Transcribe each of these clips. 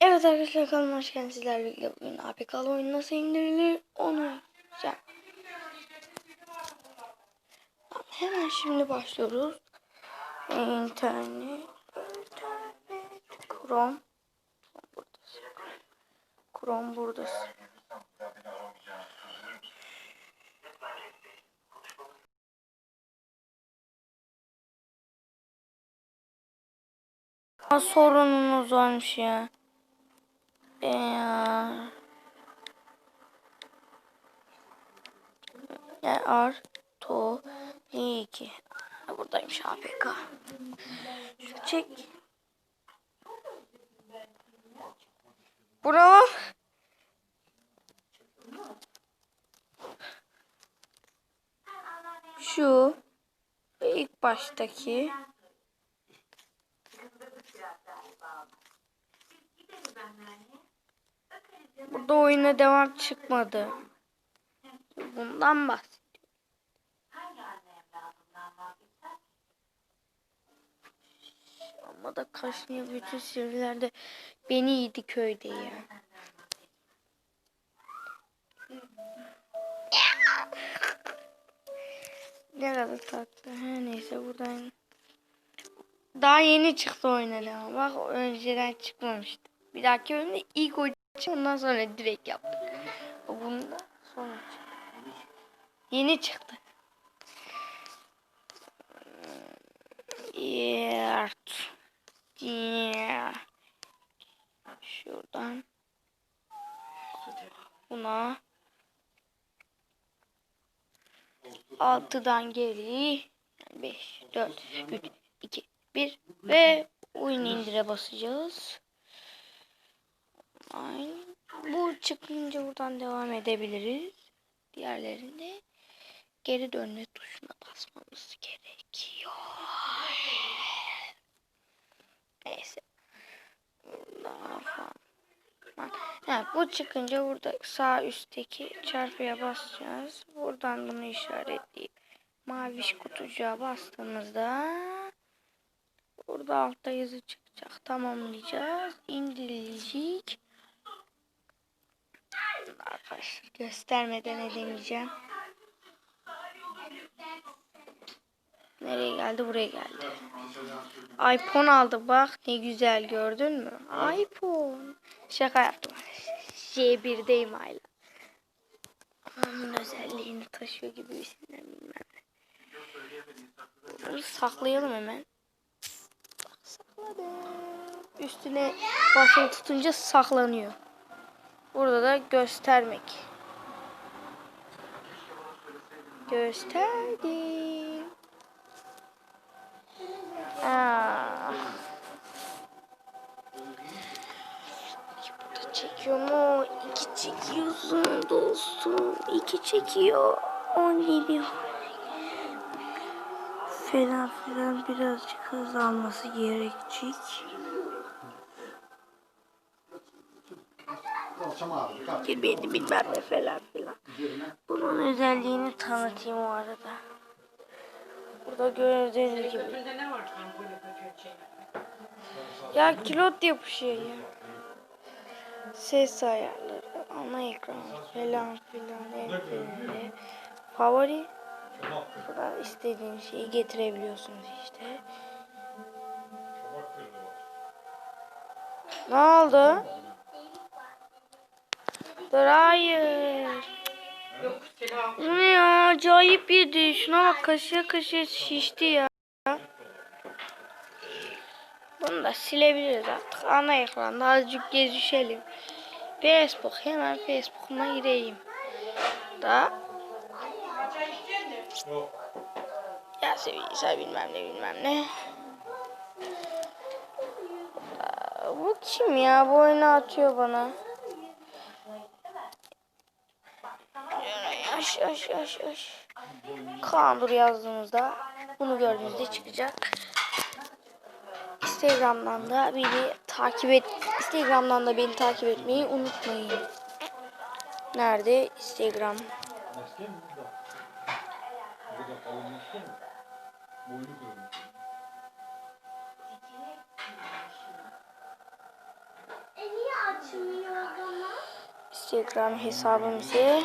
Evet arkadaşlar kanalıma hoş geldiniz. Sizlerle birlikte bugün APK'lı oyun nasıl indirilir onu yapacağım. Hemen şimdi başlıyoruz. İnternet, internet, Chrome. Buradasın. Chrome buradasın. Aa, sorununuz varmış ya. E ya. Ya ar to iki. Buradaymış APK. Şu çek. Bravo. Şu ilk baştaki Burada oyuna devam çıkmadı. Bundan bahsediyorum. Ama da kaşınıyor bütün sivrilerde beni yedi köyde ya. Ne kadar tatlı. Her neyse buradan. Daha yeni çıktı oynadı ama bak önceden çıkmamıştı. Bir dahaki bölümde ilk oyun ondan sonra direkt yaptık. Bunda sonra çıktı. Yeni çıktı. Yert. Şuradan. Buna. Altıdan geri. 5, 4, 3, 2, 1 ve oyun indire basacağız. Ay, bu çıkınca buradan devam edebiliriz. Diğerlerinde geri dönme tuşuna basmamız gerekiyor. Neyse. Ha, bu çıkınca burada sağ üstteki çarpıya basacağız. Buradan bunu işaretleyip maviş kutucuğa bastığımızda burada altta yazı çıkacak. Tamamlayacağız. İndirilecek. Göstermeden edemeyeceğim. Nereye geldi? Buraya geldi. iPhone aldı bak ne güzel gördün mü? iPhone. Şaka yaptım. J1'deyim hala. Onun özelliğini taşıyor gibi şeyden bilmem ne. Bunu saklayalım hemen. Bak sakladım. Üstüne basılı tutunca saklanıyor. Burada da göstermek. Gösterdim. Aa. Burada çekiyor mu? İki çekiyorsun dostum. İki çekiyor. On geliyor. Falan filan birazcık hızlanması gerekecek. Girmedi bilmem ne falan filan. Bunun özelliğini tanıtayım o arada. Burada gördüğünüz gibi. Şey? Ya kilot yapışıyor ya. Ses ayarları, ana ekran falan filan hepsinde. Favori. Buradan istediğin şeyi getirebiliyorsunuz işte. Ne oldu? Dur hayır. Bu ne ya? Acayip yedi. Şuna bak kaşıya kaşıya şişti ya. Bunu da silebiliriz artık. Ana ekranda azıcık gezişelim. Facebook. Hemen Facebook'uma gireyim. Da ya sevgilisi bilmem ne bilmem ne. Bu kim ya? Bu oyunu atıyor bana. Yaş yaş yaş yaş. Kandur yazdığımızda bunu gördüğünüzde çıkacak. Instagram'dan da beni takip et. Instagram'dan da beni takip etmeyi unutmayın. Nerede? Instagram. Instagram hesabım ise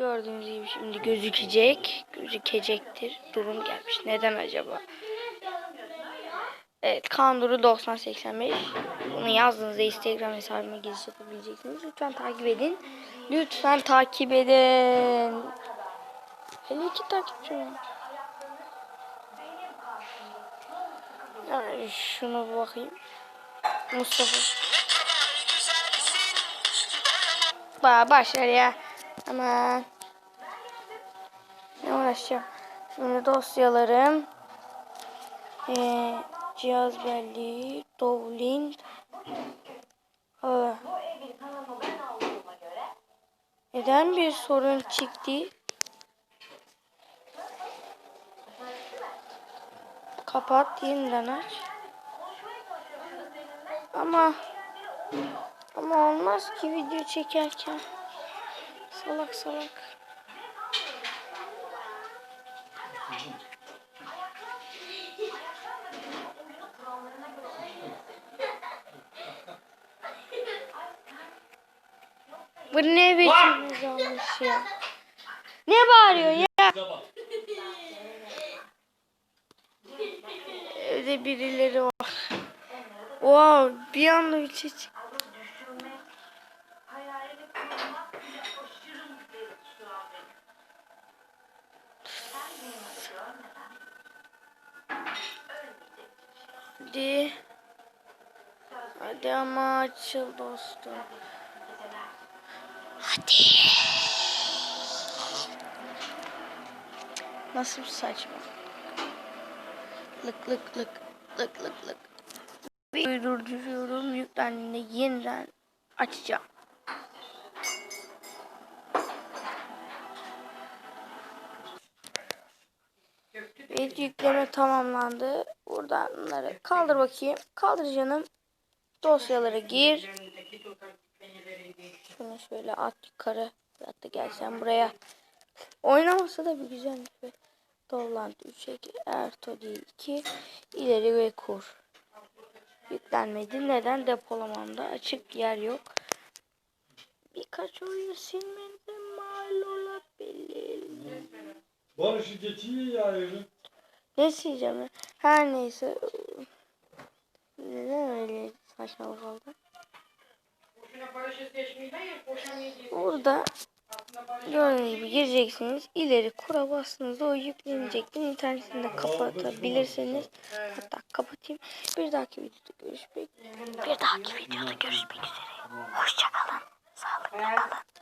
gördüğünüz gibi şimdi gözükecek. Gözükecektir. Durum gelmiş. Neden acaba? Evet Kanduru 9085. Bunu yazdığınızda Instagram hesabıma giriş yapabileceksiniz. Lütfen takip edin. Lütfen takip edin. 52 takipçim var. Yani şunu bakayım. Mustafa. Ba başlar ya. Aman. Ne uğraşacağım. Şimdi dosyalarım. Ee, cihaz belleği. Dowling. Aa. Neden bir sorun çıktı? Kapat yeniden aç. Ama ama olmaz ki video çekerken. Salak salak. Bu ne biçim yazılmış ya? Ne bağırıyor ya? Evde birileri var. Wow, bir anda bir şey çıktı. Hadi. Hadi ama açıl dostum. Hadi. Nasıl saçma. Lık lık lık lık lık lık. Bir durduruyorum yüklendiğinde yeniden açacağım. Evet yükleme tamamlandı. Buradan bunları kaldır bakayım. Kaldır canım. Dosyalara gir. Şunu şöyle at yukarı. Hatta gel sen buraya. Oynamasa da bir güzel bir Dolant 3 2 Erto değil 2 ileri ve kur. Yüklenmedi. Neden? Depolamamda açık yer yok. Birkaç oyun silmenize mal olabilir. Barış'ı geçiyor ya evin. Ne sileceğim ya? Her neyse. Neden öyle saçmalık oldu? Burada Gördüğünüz gibi gireceksiniz. İleri kura bastığınızda o yüklenecektir. İnternetini de kapatabilirsiniz. Hatta kapatayım. Bir dahaki videoda görüşmek Bir dahaki videoda görüşmek üzere. Hoşçakalın. Sağlıkla kalın.